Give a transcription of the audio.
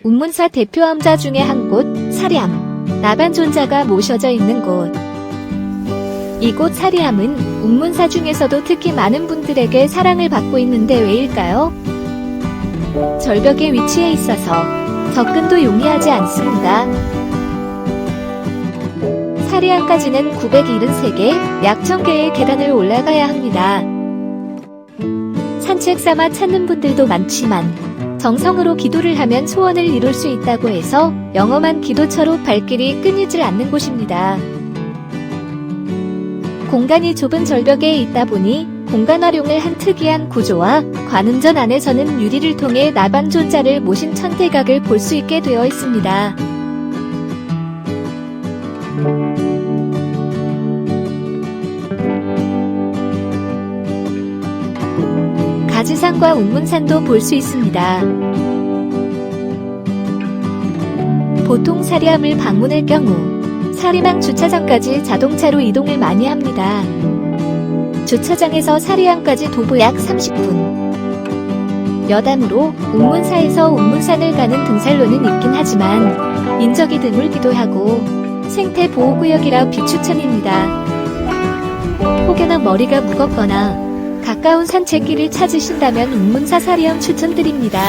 운문사 대표 암자 중에 한 곳, 사리암. 나반존자가 모셔져 있는 곳. 이곳 사리암은 운문사 중에서도 특히 많은 분들에게 사랑을 받고 있는데 왜일까요? 절벽에 위치해 있어서 접근도 용이하지 않습니다. 사리암까지는 973개, 약 1000개의 계단을 올라가야 합니다. 산책 삼아 찾는 분들도 많지만 정성으로 기도를 하면 소원을 이룰 수 있다고 해서 영험한 기도처로 발길이 끊이질 않는 곳입니다. 공간이 좁은 절벽에 있다 보니 공간 활용을 한 특이한 구조와 관음전 안에서는 유리를 통해 나반존자를 모신 천대각을 볼 수 있게 되어 있습니다. 가지산과 운문산도 볼 수 있습니다. 보통 사리암을 방문할 경우 사리망 주차장까지 자동차로 이동을 많이 합니다. 주차장에서 사리암까지 도보 약 30분. 여담으로 운문사에서 운문산을 가는 등산로는 있긴 하지만 인적이 드물기도 하고 생태 보호구역이라 비추천입니다. 혹여나 머리가 무겁거나 가까운 산책길을 찾으신다면 운문사 사리암 추천드립니다.